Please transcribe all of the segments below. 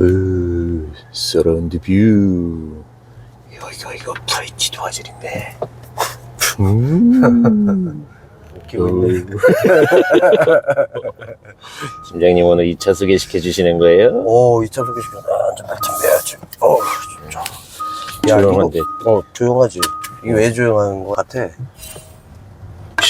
으, 서라운드 뷰. 이거, 이거, 이거, 프레치도 화질인데. 음. 웃기고 있네. 심장님 오늘 2차 소개시켜 주시는 거예요? 오, 2차 소개시켜. 완전 발전돼야지. 어, 진짜. 야, 조용한데. 이거, 어, 조용하지. 이게 왜 조용한 거 같아?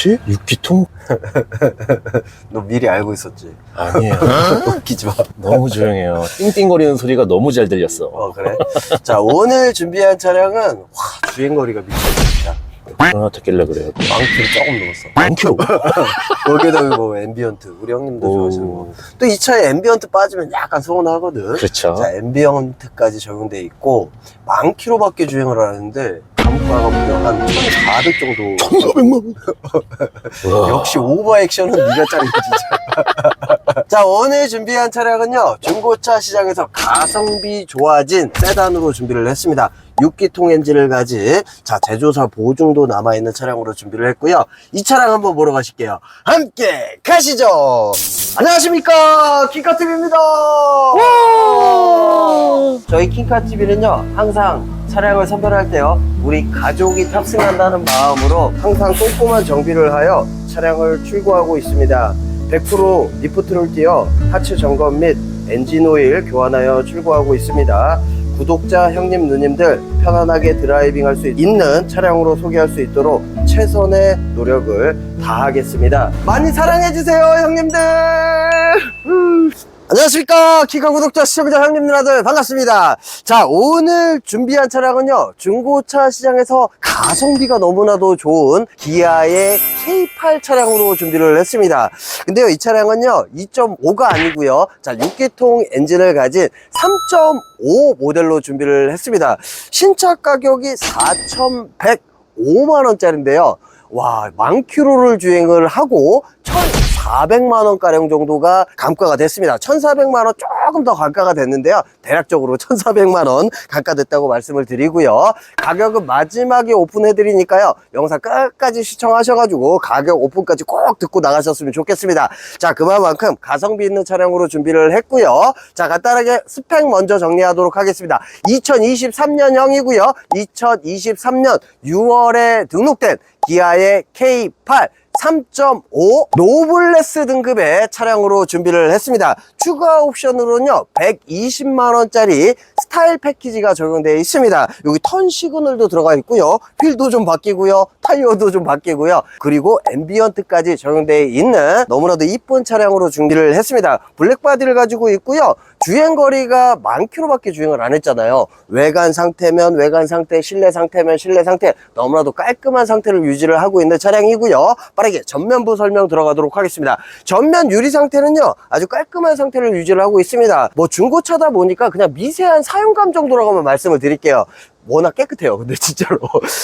혹시? 6기통? 너 미리 알고 있었지? 아니에요. 웃기지 마. 너무 조용해요. 띵띵거리는 소리가 너무 잘 들렸어. 어, 그래? 자, 오늘 준비한 차량은, 와, 주행거리가 미쳤습니다. 그럼 어떻게려 그래요? 망키를 조금 넘었어. 많죠? 거기에다가 뭐 앰비언트, 우리 형님도 좋아하시는 거. 오, 또이 차에 앰비언트 빠지면 약간 서운하거든. 그렇죠. 자, 앰비언트까지 적용돼 있고, 만 킬로밖에 주행을 하는데, 감가가 무려 한 1,400 정도. 1,400만 원. 역시 오버 액션은 네가 짜리 진짜. 자, 오늘 준비한 차량은요, 중고차 시장에서 가성비 좋아진 세단으로 준비를 했습니다. 6기통 엔진을 가진, 자, 제조사 보증도 남아있는 차량으로 준비를 했고요. 이 차량 한번 보러 가실게요. 함께 가시죠! 안녕하십니까! 킹카TV입니다! 저희 킹카TV는요, 항상 차량을 선별할 때요, 우리 가족이 탑승한다는 마음으로 항상 꼼꼼한 정비를 하여 차량을 출고하고 있습니다. 100% 리프트를 띄어 하체 점검 및 엔진 오일 교환하여 출고하고 있습니다. 구독자 형님 누님들 편안하게 드라이빙 할 수 있는 차량으로 소개할 수 있도록 최선의 노력을 다하겠습니다. 많이 사랑해주세요 형님들! 음. 안녕하십니까. 키카 구독자 시청자 형님 누나들 반갑습니다. 자 오늘 준비한 차량은요 중고차 시장에서 가성비가 너무나도 좋은 기아의 K8 차량으로 준비를 했습니다. 근데요 이 차량은요 2.5가 아니고요 자 6기통 엔진을 가진 3.5 모델로 준비를 했습니다. 신차 가격이 4,105만 원짜리인데요. 와, 만 킬로를 주행을 하고 1,400만 원 가량 정도가 감가가 됐습니다. 1,400만 원 조금 더 감가가 됐는데요. 대략적으로 1,400만 원 감가됐다고 말씀을 드리고요. 가격은 마지막에 오픈해 드리니까요. 영상 끝까지 시청하셔가지고 가격 오픈까지 꼭 듣고 나가셨으면 좋겠습니다. 자, 그만큼 가성비 있는 차량으로 준비를 했고요. 자, 간단하게 스펙 먼저 정리하도록 하겠습니다. 2023년형이고요. 2023년 6월에 등록된 기아의 K8 3.5 노블레스 등급의 차량으로 준비를 했습니다. 추가 옵션으로는요, 120만원짜리 스타일 패키지가 적용되어 있습니다. 여기 턴 시그널도 들어가 있고요. 휠도 좀 바뀌고요. 타이어도 좀 바뀌고요. 그리고 앰비언트까지 적용되어 있는 너무나도 이쁜 차량으로 준비를 했습니다. 블랙바디를 가지고 있고요. 주행거리가 만 킬로밖에 주행을 안 했잖아요. 외관 상태면 외관 상태, 실내 상태면 실내 상태 너무나도 깔끔한 상태를 유지를 하고 있는 차량이고요. 빠르게 전면부 설명 들어가도록 하겠습니다. 전면 유리 상태는요 아주 깔끔한 상태를 유지를 하고 있습니다. 뭐 중고차다 보니까 그냥 미세한 사용감 정도라고만 말씀을 드릴게요. 워낙 깨끗해요. 근데 진짜로.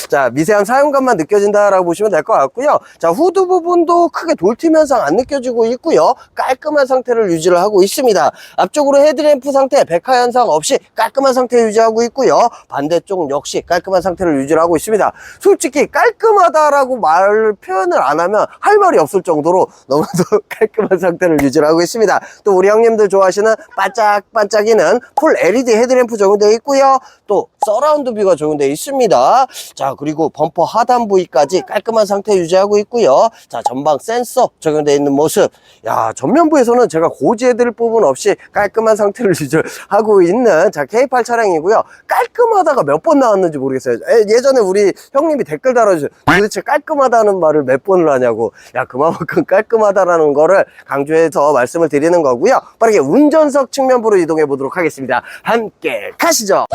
자, 미세한 사용감만 느껴진다라고 보시면 될 것 같고요. 자, 후드 부분도 크게 돌팀 현상 안 느껴지고 있고요. 깔끔한 상태를 유지를 하고 있습니다. 앞쪽으로 헤드램프 상태, 백화 현상 없이 깔끔한 상태 유지하고 있고요. 반대쪽 역시 깔끔한 상태를 유지를 하고 있습니다. 솔직히 깔끔하다라고 말 표현을 안 하면 할 말이 없을 정도로 너무나도 깔끔한 상태를 유지를 하고 있습니다. 또 우리 형님들 좋아하시는 반짝반짝이는 풀 LED 헤드램프 적용되어 있고요. 또 서라운드 뷰가 적용되어 있습니다. 자, 그리고 범퍼 하단 부위까지 깔끔한 상태 유지하고 있고요. 자, 전방 센서 적용되어 있는 모습. 야, 전면부에서는 제가 고지해드릴 부분 없이 깔끔한 상태를 유지하고 있는 자, K8 차량이고요. 깔끔하다가 몇 번 나왔는지 모르겠어요. 에, 예전에 우리 형님이 댓글 달아주세요. 도대체 깔끔하다는 말을 몇 번을 하냐고. 야, 그만큼 깔끔하다라는 거를 강조해서 말씀을 드리는 거고요. 빠르게 운전석 측면부로 이동해 보도록 하겠습니다. 함께 가시죠.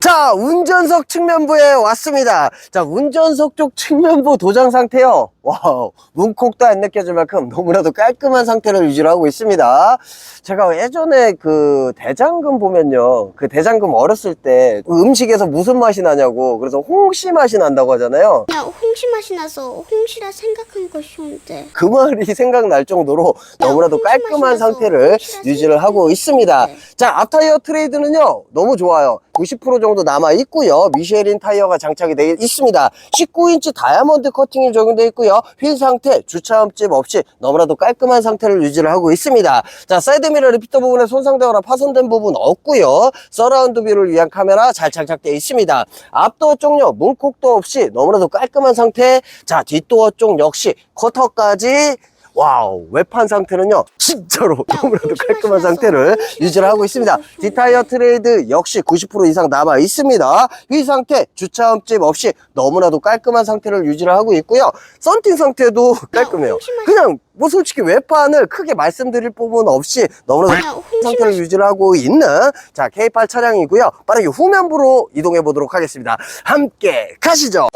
자, 운전석 측면부에 왔습니다. 자, 운전석 쪽 측면부 도장 상태요. 와우, 문콕도 안 느껴질 만큼 너무나도 깔끔한 상태를 유지를 하고 있습니다. 제가 예전에 그 대장금 보면요. 그 대장금 어렸을 때그 음식에서 무슨 맛이 나냐고. 그래서 홍시 맛이 난다고 하잖아요. 그냥 홍시 맛이 나서 홍시라 생각한 것이었는데 그 말이 생각날 정도로 너무나도 깔끔한 상태를 유지를 하고 있습니다. 네. 자, 앞타이어 트레이드는요, 너무 좋아요. 90% 정도 남아 있고요. 미쉐린 타이어가 장착이 되어 있습니다. 19인치 다이아몬드 커팅이 적용되어 있고요. 휠 상태, 주차 흠집 없이 너무나도 깔끔한 상태를 유지를 하고 있습니다. 자, 사이드미러 리피터 부분에 손상되거나 파손된 부분 없고요. 서라운드 뷰를 위한 카메라 잘 장착되어 있습니다. 앞도어 쪽요 문콕도 없이 너무나도 깔끔한 상태. 자, 뒷도어 쪽 역시 쿼터까지 와우 외판 상태는요 진짜로 너무나도 깔끔한 상태를 유지를 하고 있습니다. 디타이어 트레이드 역시 90% 이상 남아 있습니다. 휘 상태 주차 흠집 없이 너무나도 깔끔한 상태를 유지를 하고 있고요. 썬팅 상태도 깔끔해요. 그냥 뭐 솔직히 외판을 크게 말씀드릴 부분 없이 너무나도 야, 홍시 상태를 유지를 하고 있는 자 K8 차량이고요. 빠르게 후면부로 이동해 보도록 하겠습니다. 함께 가시죠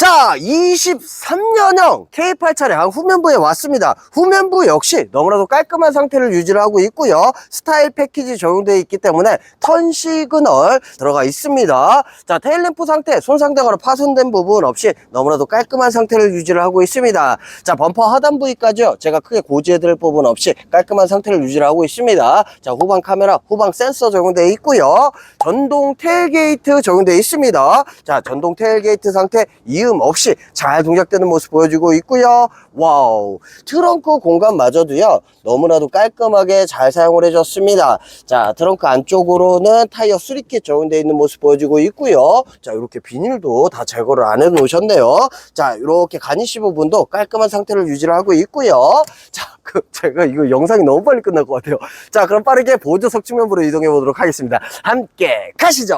자, 23년형 K8 차량 후면부에 왔습니다. 후면부 역시 너무나도 깔끔한 상태를 유지를 하고 있고요. 스타일 패키지 적용되어 있기 때문에 턴 시그널 들어가 있습니다. 자, 테일램프 상태 손상되거나 파손된 부분 없이 너무나도 깔끔한 상태를 유지를 하고 있습니다. 자, 범퍼 하단 부위까지요. 제가 크게 고지해드릴 부분 없이 깔끔한 상태를 유지를 하고 있습니다. 자, 후방 카메라, 후방 센서 적용되어 있고요. 전동 테일게이트 적용되어 있습니다. 자, 전동 테일게이트 상태 이음 없이 잘 동작되는 모습 보여주고 있고요. 와우. 트렁크 공간마저도요. 너무나도 깔끔하게 잘 사용을 해줬습니다. 자, 트렁크 안쪽으로는 타이어 수리킷 적용되어 있는 모습 보여주고 있고요. 자, 이렇게 비닐도 다 제거를 안 해놓으셨네요. 자, 이렇게 가니시 부분도 깔끔한 상태를 유지를 하고 있고요. 자, 그, 제가 이거 영상이 너무 빨리 끝날 것 같아요. 자, 그럼 빠르게 보조석 측면부로 이동해 보도록 하겠습니다. 함께 가시죠.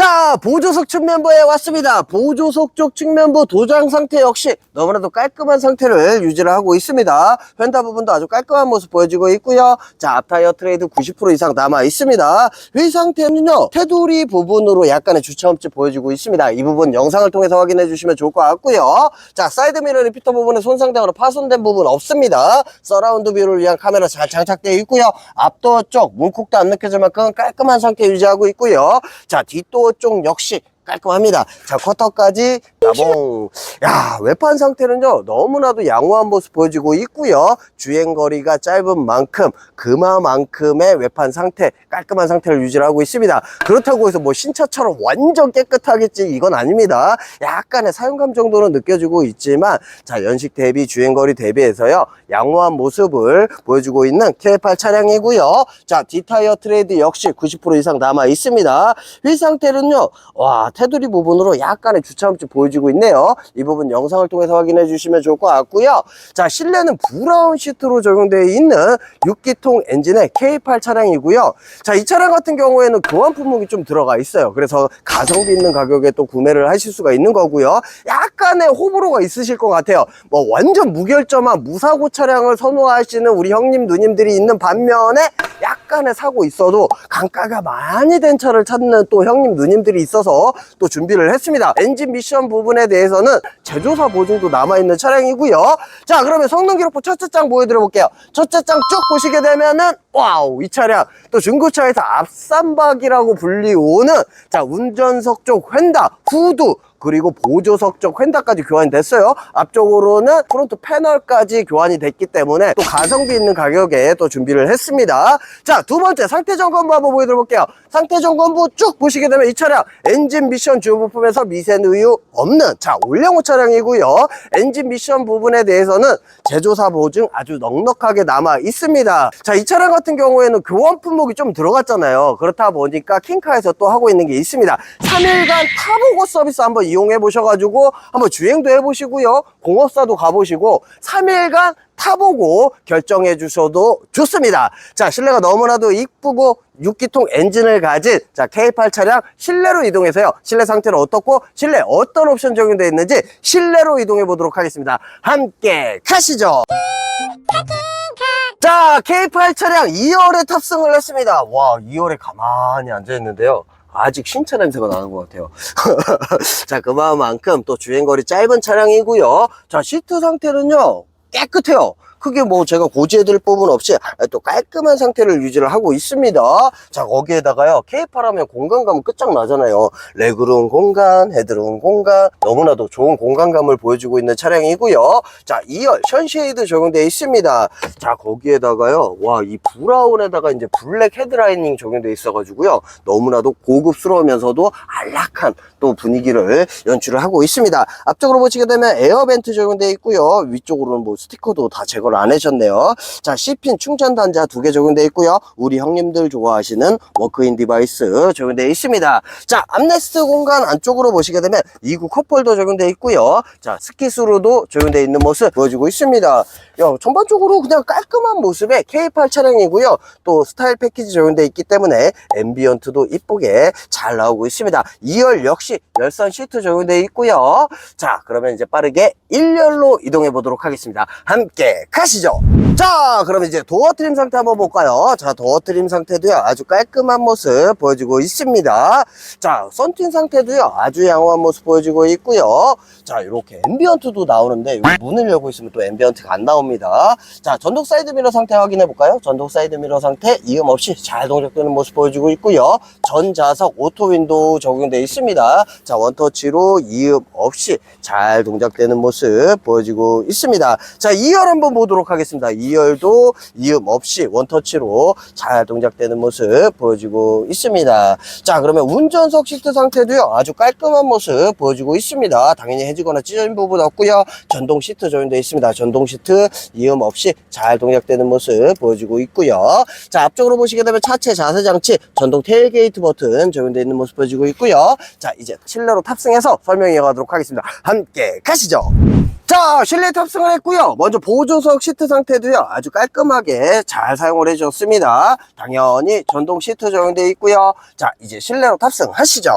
자, 보조석 측면부에 왔습니다. 보조석 쪽 측면부 도장 상태 역시 너무나도 깔끔한 상태를 유지를 하고 있습니다. 휀다 부분도 아주 깔끔한 모습 보여지고 있고요. 자, 앞타이어 트레이드 90% 이상 남아 있습니다. 휠 상태는요, 테두리 부분으로 약간의 주차흠집 보여지고 있습니다. 이 부분 영상을 통해서 확인해 주시면 좋을 것 같고요. 자, 사이드미러 리피터 부분에 손상되거나 파손된 부분 없습니다. 서라운드 뷰를 위한 카메라 잘 장착되어 있고요. 앞도어 쪽 문콕도 안 느껴질 만큼 깔끔한 상태 유지하고 있고요. 자, 뒷도어 쪽 역시 깔끔합니다. 자, 쿼터까지 나봉. 야, 외판 상태는요, 너무나도 양호한 모습 보여지고 있고요. 주행거리가 짧은 만큼, 그마만큼의 외판 상태, 깔끔한 상태를 유지를 하고 있습니다. 그렇다고 해서 뭐 신차처럼 완전 깨끗하겠지, 이건 아닙니다. 약간의 사용감 정도는 느껴지고 있지만, 자, 연식 대비, 주행거리 대비해서요, 양호한 모습을 보여주고 있는 K8 차량이고요. 자, 뒷타이어 트레이드 역시 90% 이상 남아 있습니다. 휠 상태는요, 와, 테두리 부분으로 약간의 주차함집 보여지고 있네요. 이 부분 영상을 통해서 확인해 주시면 좋을 것 같고요. 자, 실내는 브라운 시트로 적용되어 있는 6기통 엔진의 K8 차량이고요. 자, 이 차량 같은 경우에는 교환 품목이 좀 들어가 있어요. 그래서 가성비 있는 가격에 또 구매를 하실 수가 있는 거고요. 약간의 호불호가 있으실 것 같아요. 뭐 완전 무결점한 무사고 차량을 선호하시는 우리 형님 누님들이 있는 반면에 약간의 사고 있어도 강가가 많이 된 차를 찾는 또 형님 누님들이 있어서 또 준비를 했습니다. 엔진 미션 부분에 대해서는 제조사 보증도 남아있는 차량이고요. 자, 그러면 성능 기록부 첫째 장 보여드려 볼게요. 첫째 장 쭉 보시게 되면은 와우, 이 차량 또 중고차에서 앞삼박이라고 불리우는 자, 운전석 쪽 휀다, 후드 그리고 보조석 쪽 휀다까지 교환이 됐어요. 앞쪽으로는 프론트 패널까지 교환이 됐기 때문에 또 가성비 있는 가격에 또 준비를 했습니다. 자, 두 번째 상태 점검부 한번 보여드려 볼게요. 상태 점검부 쭉 보시게 되면 이 차량 엔진 미션 주요 부품에서 미세 누유 없는 자, 올량호 차량이고요. 엔진 미션 부분에 대해서는 제조사 보증 아주 넉넉하게 남아 있습니다. 자, 이 차량 같은 경우에는 교환 품목이 좀 들어갔잖아요. 그렇다 보니까 킹카에서 또 하고 있는 게 있습니다. 3일간 타보고 서비스 한번 이용해 보셔가지고 한번 주행도 해보시고요. 공업사도 가보시고 3일간 타보고 결정해 주셔도 좋습니다. 자, 실내가 너무나도 이쁘고 6기통 엔진을 가진 자 K8 차량 실내로 이동해서요. 실내 상태는 어떻고 실내 어떤 옵션 적용되어 있는지 실내로 이동해 보도록 하겠습니다. 함께 가시죠. 자, K8 차량 2열에 탑승을 했습니다. 와, 2열에 가만히 앉아 있는데요. 아직 신차 냄새가 나는 것 같아요. 자, 그만큼 또 주행거리 짧은 차량이고요. 자, 시트 상태는요, 깨끗해요. 크게 뭐 제가 고지해드릴 부분 없이 또 깔끔한 상태를 유지를 하고 있습니다. 자, 거기에다가요, K8 하면 공간감은 끝장나잖아요. 레그룸 공간, 헤드룸 공간, 너무나도 좋은 공간감을 보여주고 있는 차량이고요. 자, 2열 션쉐이드 적용되어 있습니다. 자, 거기에다가요, 와, 이 브라운에다가 이제 블랙 헤드라이닝 적용되어 있어 가지고요. 너무나도 고급스러우면서도 안락한 또 분위기를 연출을 하고 있습니다. 앞쪽으로 보시게 되면 에어벤트 적용되어 있고요. 위쪽으로는 뭐 스티커도 다 제거 를안 하셨네요. 자, C핀 충전 단자 두 개 적용되어 있고요. 우리 형님들 좋아하시는 워크인 디바이스 적용되어 있습니다. 자, 암레스트 공간 안쪽으로 보시게 되면 2구 컵홀더 적용되어 있고요. 자, 스키스로도 적용되어 있는 모습 보여주고 있습니다. 야, 전반적으로 그냥 깔끔한 모습의 K8 차량이고요. 또 스타일 패키지 적용되어 있기 때문에 앰비언트도 이쁘게 잘 나오고 있습니다. 2열 역시 열선 시트 적용되어 있고요. 자, 그러면 이제 빠르게 1열로 이동해 보도록 하겠습니다. 함께 가 시죠. 자, 그러면 이제 도어 트림 상태 한번 볼까요? 자, 도어 트림 상태도요. 아주 깔끔한 모습 보여주고 있습니다. 자, 썬팅 상태도요. 아주 양호한 모습 보여주고 있고요. 자, 이렇게 앰비언트도 나오는데 요 문을 열고 있으면 또 앰비언트가 안 나옵니다. 자, 전동 사이드 미러 상태 확인해 볼까요? 전동 사이드 미러 상태 이음 없이 잘 동작되는 모습 보여주고 있고요. 전 좌석 오토 윈도우 적용되어 있습니다. 자, 원터치로 이음 없이 잘 동작되는 모습 보여지고 있습니다. 자, 2열 한번 보도록 하겠습니다. 2열도 이음 없이 원터치로 잘 동작되는 모습 보여지고 있습니다. 자, 그러면 운전석 시트 상태도요. 아주 깔끔한 모습 보여지고 있습니다. 당연히 해지거나 찢어진 부분 없고요. 전동 시트 적용되어 있습니다. 전동 시트 이음 없이 잘 동작되는 모습 보여지고 있고요. 자, 앞쪽으로 보시게 되면 차체 자세 장치, 전동 테일게이트 버튼 적용되어 있는 모습 보여지고 있고요. 자, 이제 실내로 탑승해서 설명해 가도록 하겠습니다. 함께 가시죠. 자, 실내 탑승을 했고요. 먼저 보조석 시트 상태도요. 아주 깔끔하게 잘 사용을 해줬습니다. 당연히 전동 시트 적용되어 있고요. 자, 이제 실내로 탑승하시죠.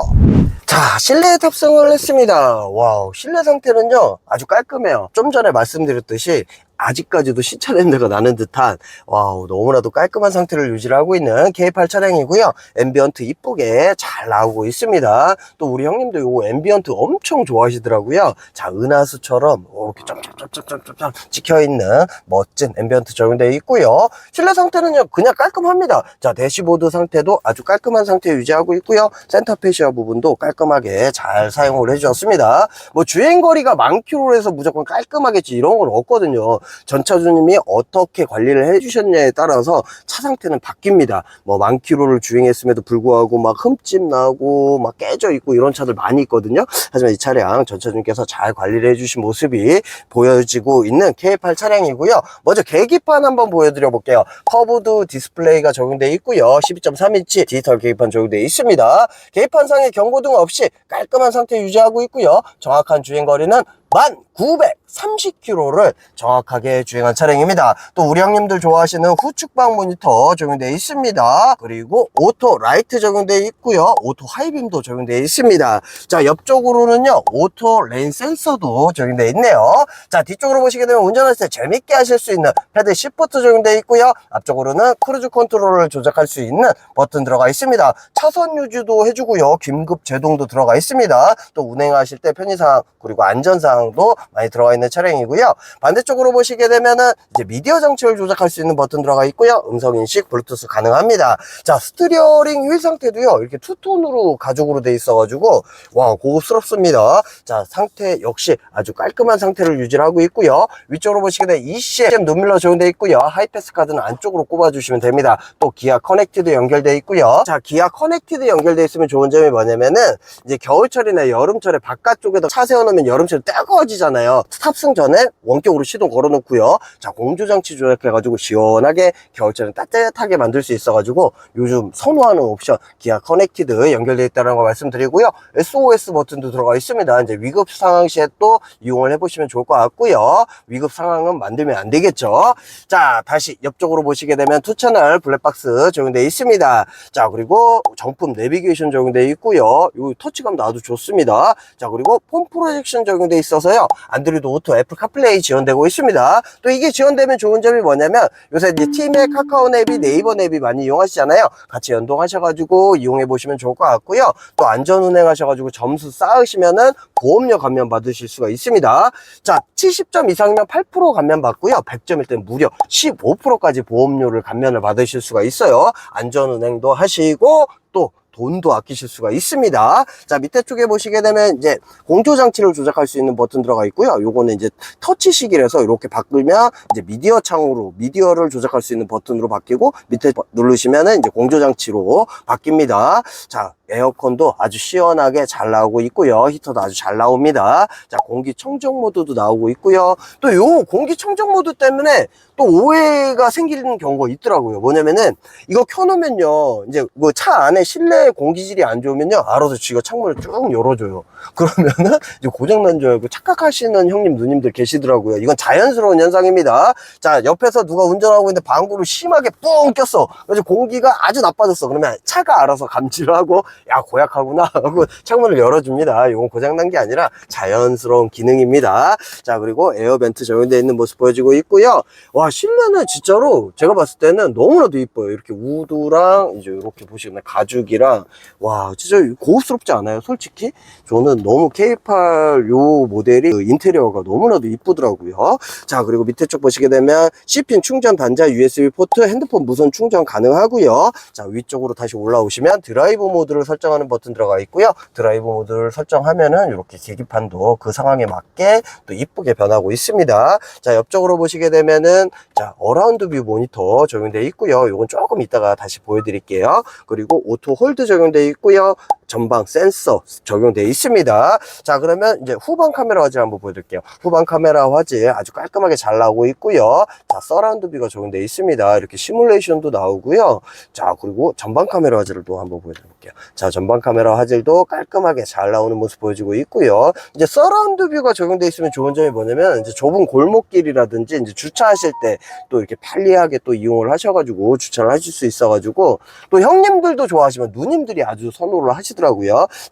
자, 실내 탑승을 했습니다. 와우, 실내 상태는요, 아주 깔끔해요. 좀 전에 말씀드렸듯이, 아직까지도 시차 냄새가 나는 듯한, 와우, 너무나도 깔끔한 상태를 유지를 하고 있는 K8 차량이고요. 앰비언트 이쁘게 잘 나오고 있습니다. 또 우리 형님도 요 앰비언트 엄청 좋아하시더라고요. 자, 은하수처럼 이렇게 점점점점점점 찍혀있는 멋진 앰비언트 적용되어 있고요. 실내 상태는요, 그냥 깔끔합니다. 자, 대시보드 상태도 아주 깔끔한 상태 유지하고 있고요. 센터 페시아 부분도 깔끔하게 잘 사용을 해주었습니다. 뭐 주행거리가 만 킬로에서 무조건 깔끔하겠지 이런 건 없거든요. 전차주님이 어떻게 관리를 해주셨냐에 따라서 차 상태는 바뀝니다. 뭐 만 킬로를 주행했음에도 불구하고 막 흠집 나고 막 깨져 있고 이런 차들 많이 있거든요. 하지만 이 차량 전차주님께서 잘 관리를 해주신 모습이 보여지고 있는 K8 차량이고요. 먼저 계기판 한번 보여드려 볼게요. 커브드 디스플레이가 적용되어 있고요. 12.3인치 디지털 계기판 적용되어 있습니다. 계기판상의 경고등 없이 깔끔한 상태 유지하고 있고요. 정확한 주행거리는 1930km를 정확하게 주행한 차량입니다. 또 우리 형님들 좋아하시는 후측방 모니터 적용되어 있습니다. 그리고 오토 라이트 적용되어 있고요. 오토 하이빔도 적용되어 있습니다. 자, 옆쪽으로는요. 오토 레인 센서도 적용되어 있네요. 자, 뒤쪽으로 보시게 되면 운전할 때 재밌게 하실 수 있는 패드 시프트 적용되어 있고요. 앞쪽으로는 크루즈 컨트롤을 조작할 수 있는 버튼 들어가 있습니다. 차선 유지도 해주고요. 긴급 제동도 들어가 있습니다. 또 운행하실 때 편의상 그리고 안전사항 도 많이 들어가 있는 차량이고요. 반대쪽으로 보시게 되면은 이제 미디어 장치를 조작할 수 있는 버튼 들어가 있고요. 음성 인식, 블루투스 가능합니다. 자, 스티어링 휠 상태도요. 이렇게 투톤으로 가죽으로 돼 있어 가지고 와 고급스럽습니다. 자, 상태 역시 아주 깔끔한 상태를 유지를 하고 있고요. 위쪽으로 보시게 되면 ECM 눈밀러 적용되어 있고요. 하이패스 카드는 안쪽으로 꼽아 주시면 됩니다. 또 기아 커넥티드 연결되어 있고요. 자, 기아 커넥티드 연결되어 있으면 좋은 점이 뭐냐면은 이제 겨울철이나 여름철에 바깥쪽에다 차 세워 놓으면 여름철에 뜨거 워지잖아요. 탑승 전에 원격으로 시동 걸어놓고요. 자, 공조장치 조작해가지고 시원하게 겨울철에 따뜻하게 만들 수 있어가지고 요즘 선호하는 옵션 기아 커넥티드 연결되어 있다는 거 말씀드리고요. SOS 버튼도 들어가 있습니다. 이제 위급 상황 시에 또 이용을 해보시면 좋을 것 같고요. 위급 상황은 만들면 안 되겠죠. 자, 다시 옆쪽으로 보시게 되면 투 채널 블랙박스 적용되어 있습니다. 자, 그리고 정품 내비게이션 적용되어 있고요. 요 터치감도 아주 좋습니다. 자, 그리고 폼 프로젝션 적용되어 있어서 있어서요. 안드로이드 오토, 애플 카플레이 지원되고 있습니다. 또 이게 지원되면 좋은 점이 뭐냐면 요새 이제 팀의 카카오 앱이 네이버 앱이 많이 이용하시잖아요. 같이 연동하셔가지고 이용해 보시면 좋을 것 같고요. 또 안전 운행하셔가지고 점수 쌓으시면은 보험료 감면 받으실 수가 있습니다. 자, 70점 이상이면 8% 감면 받고요. 100점일 땐 무려 15%까지 보험료를 감면을 받으실 수가 있어요. 안전 운행도 하시고 또 돈도 아끼실 수가 있습니다. 자, 밑에 쪽에 보시게 되면 이제 공조 장치를 조작할 수 있는 버튼 들어가 있고요. 요거는 이제 터치식이라서 이렇게 바꾸면 이제 미디어 창으로 미디어를 조작할 수 있는 버튼으로 바뀌고 밑에 버- 누르시면은 이제 공조 장치로 바뀝니다. 자, 에어컨도 아주 시원하게 잘 나오고 있고요. 히터도 아주 잘 나옵니다. 자, 공기 청정 모드도 나오고 있고요. 또 요 공기 청정 모드 때문에 또 오해가 생기는 경우가 있더라고요. 뭐냐면은 이거 켜놓으면요. 이제 뭐 차 안에 실내 공기질이 안 좋으면요. 알아서 쥐가 창문을 쭉 열어줘요. 그러면은 이제 고장난 줄 알고 착각하시는 형님, 누님들 계시더라고요. 이건 자연스러운 현상입니다. 자, 옆에서 누가 운전하고 있는데 방구를 심하게 뿡 꼈어. 그래서 공기가 아주 나빠졌어. 그러면 차가 알아서 감지를 하고, 야, 고약하구나. 하고 창문을 열어줍니다. 이건 고장난 게 아니라 자연스러운 기능입니다. 자, 그리고 에어벤트 적용되어 있는 모습 보여지고 있고요. 와, 실내는 진짜로 제가 봤을 때는 너무나도 이뻐요. 이렇게 우드랑 이제 이렇게 보시면 가죽이랑 와, 진짜 고급스럽지 않아요? 솔직히? 저는 너무 K8 요 모델이 그 인테리어가 너무나도 이쁘더라고요. 자, 그리고 밑에 쪽 보시게 되면 C핀 충전 단자 USB 포트 핸드폰 무선 충전 가능하고요. 자, 위쪽으로 다시 올라오시면 드라이브 모드를 설정하는 버튼 들어가 있고요. 드라이브 모드를 설정하면은 이렇게 계기판도 그 상황에 맞게 또 이쁘게 변하고 있습니다. 자, 옆쪽으로 보시게 되면은 자, 어라운드 뷰 모니터 적용되어 있고요. 요건 조금 이따가 다시 보여드릴게요. 그리고 오토 홀드 적용되어 있고요. 전방 센서 적용되어 있습니다. 자, 그러면 이제 후방 카메라 화질 한번 보여드릴게요. 후방 카메라 화질 아주 깔끔하게 잘 나오고 있고요. 자, 서라운드 뷰가 적용되어 있습니다. 이렇게 시뮬레이션도 나오고요. 자, 그리고 전방 카메라 화질을 또 한번 보여드릴게요. 자, 전방 카메라 화질도 깔끔하게 잘 나오는 모습 보여지고 있고요. 이제 서라운드 뷰가 적용되어 있으면 좋은 점이 뭐냐면 이제 좁은 골목길이라든지 이제 주차하실 때 또 이렇게 편리하게 또 이용을 하셔가지고 주차를 하실 수 있어가지고 또 형님들도 좋아하시면 누님들이 아주 선호를 하시더라고요.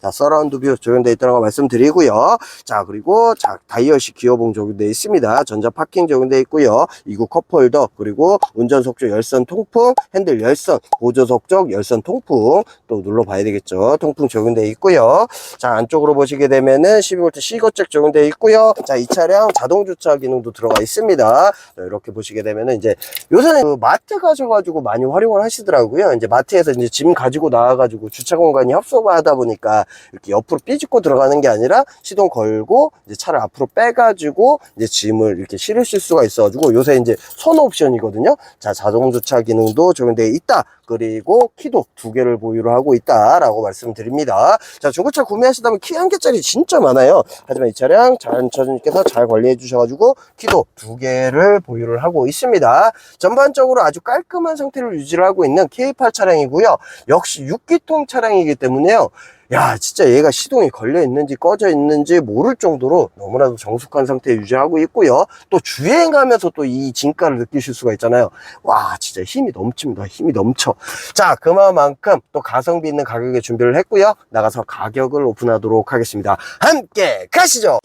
자, 서라운드 뷰 적용되어 있다는 거 말씀드리고요. 자, 그리고 자, 다이얼식 기어봉 적용되어 있습니다. 전자 파킹 적용되어 있고요. 이구 컵홀더, 그리고 운전석 쪽 열선 통풍, 핸들 열선, 보조석 쪽 열선 통풍 또 눌러봐야 되겠죠. 통풍 적용되어 있고요. 자, 안쪽으로 보시게 되면은 12V C거잭 적용되어 있고요. 자, 이 차량 자동 주차 기능도 들어가 있습니다. 자, 이렇게 보시게 되면은 이제 요새는 그 마트 가셔가지고 많이 활용을 하시더라고요. 이제 마트에서 이제 짐 가지고 나와가지고 주차 공간이 협소 하다 보니까 이렇게 옆으로 삐집고 들어가는 게 아니라 시동 걸고 이제 차를 앞으로 빼가지고 이제 짐을 이렇게 실으실 수가 있어가지고 요새 이제 손 옵션이거든요. 자, 자동 주차 기능도 적용되어 있다. 그리고 키도 두 개를 보유를 하고 있다라고 말씀드립니다. 자, 중고차 구매하시다면 키 한 개짜리 진짜 많아요. 하지만 이 차량 자연차주님께서 잘 관리해 주셔가지고 키도 두 개를 보유를 하고 있습니다. 전반적으로 아주 깔끔한 상태를 유지를 하고 있는 K8 차량이고요. 역시 6기통 차량이기 때문에요. 야, 진짜 얘가 시동이 걸려 있는지 꺼져 있는지 모를 정도로 너무나도 정숙한 상태 유지하고 있고요. 또 주행하면서 또 이 진가를 느끼실 수가 있잖아요. 와, 진짜 힘이 넘칩니다. 힘이 넘쳐. 자, 그만큼 또 가성비 있는 가격에 준비를 했고요. 나가서 가격을 오픈하도록 하겠습니다. 함께 가시죠.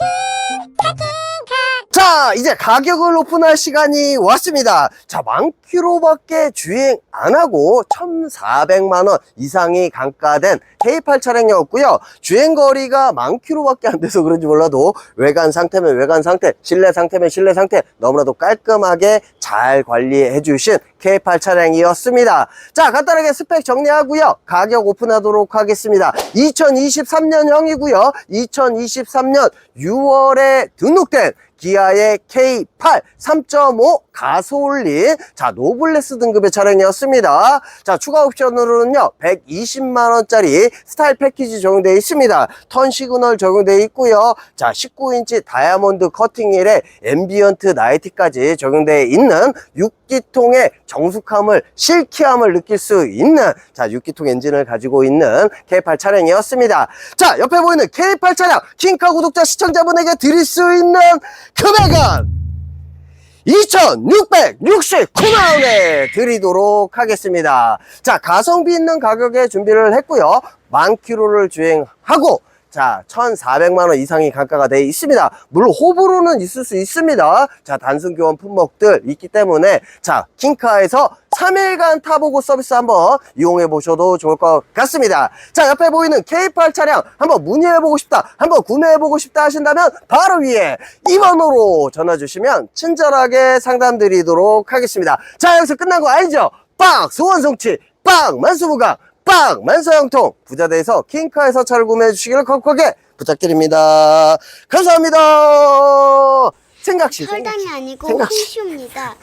자, 이제 가격을 오픈할 시간이 왔습니다. 자, 만 킬로밖에 주행 안 하고 1,400만원 이상이 감가된 K8 차량이었고요. 주행 거리가 만 킬로밖에 안 돼서 그런지 몰라도 외관 상태면 외관 상태, 실내 상태면 실내 상태 너무나도 깔끔하게 잘 관리해 주신 K8 차량이었습니다. 자, 간단하게 스펙 정리하고요. 가격 오픈하도록 하겠습니다. 2023년형이고요. 2023년 6월에 등록된 기아의 K8 3.5 가솔린 자 노블레스 등급의 차량이었습니다. 자 추가 옵션으로는요 120만원짜리 스타일 패키지 적용되어 있습니다. 턴 시그널 적용되어 있고요. 자 19인치 다이아몬드 커팅힐에 앰비언트 나이트까지 적용되어 있는 6기통의 정숙함을 실키함을 느낄 수 있는 자 6기통 엔진을 가지고 있는 K8 차량이었습니다. 자 옆에 보이는 K8 차량 킹카 구독자 시청자분에게 드릴 수 있는 금액은 2,669만원에 드리도록 하겠습니다. 자, 가성비 있는 가격에 준비를 했고요. 만 킬로를 주행하고 자, 1,400만 원 이상이 감가가 돼 있습니다. 물론 호불호는 있을 수 있습니다. 자, 단순 교환 품목들 있기 때문에 자, 킹카에서 3일간 타보고 서비스 한번 이용해 보셔도 좋을 것 같습니다. 자, 옆에 보이는 K8 차량 한번 문의해 보고 싶다, 한번 구매해 보고 싶다 하신다면 바로 위에 2번으로 전화 주시면 친절하게 상담 드리도록 하겠습니다. 자, 여기서 끝난 거 아니죠? 빵! 소원성취! 빵! 만수무강! 빵! 만사형통! 부자대에서 킹카에서 차를 구매해 주시기를 거룩하게 부탁드립니다. 감사합니다. 생각시. 설당이 아니고 생각시. 홍시입니다.